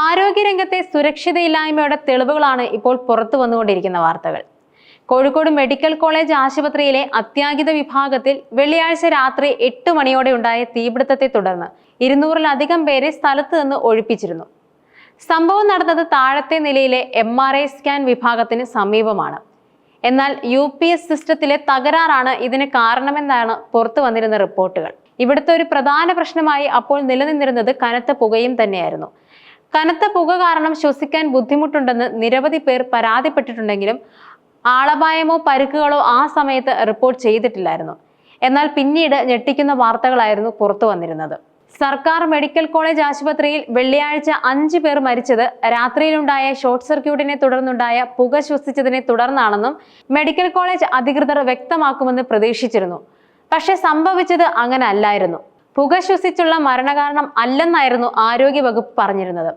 ആരോഗ്യരംഗത്തെ സുരക്ഷിതയില്ലായ്മയുടെ തെളിവുകളാണ് ഇപ്പോൾ പുറത്തു വന്നുകൊണ്ടിരിക്കുന്ന വാർത്തകൾ. കോഴിക്കോട് മെഡിക്കൽ കോളേജ് ആശുപത്രിയിലെ അത്യാഹിത വിഭാഗത്തിൽ വെള്ളിയാഴ്ച രാത്രി എട്ട് മണിയോടെ ഉണ്ടായ തീപിടുത്തത്തെ തുടർന്ന് ഇരുന്നൂറിലധികം പേരെ സ്ഥലത്ത് നിന്ന് ഒഴിപ്പിച്ചിരുന്നു. സംഭവം നടന്നത് താഴത്തെ നിലയിലെ എം ആർ ഐ സ്കാൻ വിഭാഗത്തിന് സമീപമാണ്. എന്നാൽ യു പി എസ് സിസ്റ്റത്തിലെ തകരാറാണ് ഇതിന് കാരണമെന്നാണ് പുറത്തു വന്നിരുന്ന റിപ്പോർട്ടുകൾ. ഇവിടുത്തെ ഒരു പ്രധാന പ്രശ്നമായി അപ്പോൾ നിലനിന്നിരുന്നത് കനത്ത പുകയും തന്നെയായിരുന്നു. കനത്ത പുക കാരണം ശ്വസിക്കാൻ ബുദ്ധിമുട്ടുണ്ടെന്ന് നിരവധി പേർ പരാതിപ്പെട്ടിട്ടുണ്ടെങ്കിലും ആളപായമോ പരുക്കുകളോ ആ സമയത്ത് റിപ്പോർട്ട് ചെയ്തിട്ടില്ലായിരുന്നു. എന്നാൽ പിന്നീട് ഞെട്ടിക്കുന്ന വാർത്തകളായിരുന്നു പുറത്തു വന്നിരുന്നത്. സർക്കാർ മെഡിക്കൽ കോളേജ് ആശുപത്രിയിൽ വെള്ളിയാഴ്ച അഞ്ചു പേർ മരിച്ചത് രാത്രിയിലുണ്ടായ ഷോർട്ട് സർക്യൂട്ടിനെ തുടർന്നുണ്ടായ പുക ശ്വസിച്ചതിനെ തുടർന്നാണെന്നും മെഡിക്കൽ കോളേജ് അധികൃതർ വ്യക്തമാക്കുമെന്ന് പ്രതീക്ഷിച്ചിരുന്നു. പക്ഷെ സംഭവിച്ചത് അങ്ങനെ അല്ലായിരുന്നു. പുക ശ്വസിച്ചുള്ള മരണകാരണം അല്ലെന്നായിരുന്നു ആരോഗ്യവകുപ്പ് പറഞ്ഞിരുന്നത്.